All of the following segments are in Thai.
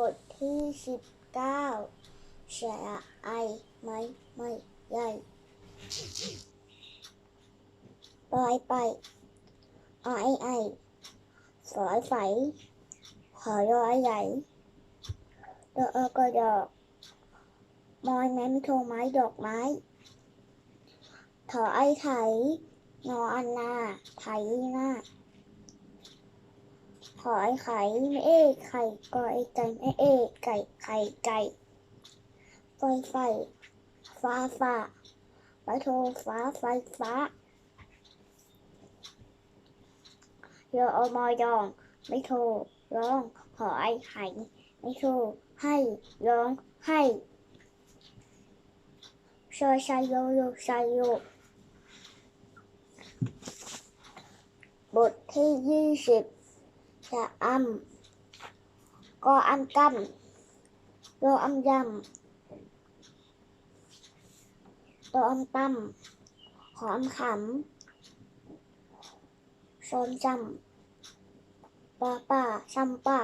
บทที่สิบเก้าเสียไอไม้ไม่ใหญ่ปลายไปไอไอฝอยไฝขอรอยใหญ่ดอกเกระดอกมอยแม้ไม่โทรไม้ดอกไม้ถอไอไถนออันนาไถหน้า ขอไอ้ไข่ไม่เอกไข่กอไอ้ไก่ไม่เอกไก่ไข่ไก่ไฟไฟฟ้าฟ้าไฟโทรฟ้าไฟฟ้ายอมอยอง ไม่โทรร้องขอไอ้ไข่ไม่โทรให้ร้องให้ชอชายโยโยชายโยบทที่ยี่สิบ จะอำก็อันกำโยอำยำโตอำตำขออำขำซอมจำป้าป้าซ้ำป้า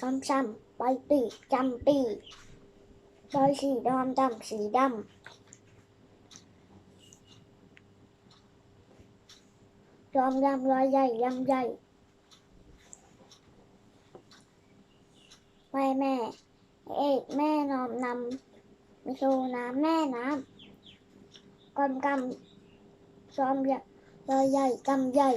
ซ้ำซ้ำไปตีจำตีดอยสีดำดำสีดำยอมยำรอยใหญ่ยำใหญ่ ไหวแม่ เอกแม่นอมนำมิโชว์น้ำแม่น้ำกำกำซ้อมใหญ่ใหญ่กำใหญ่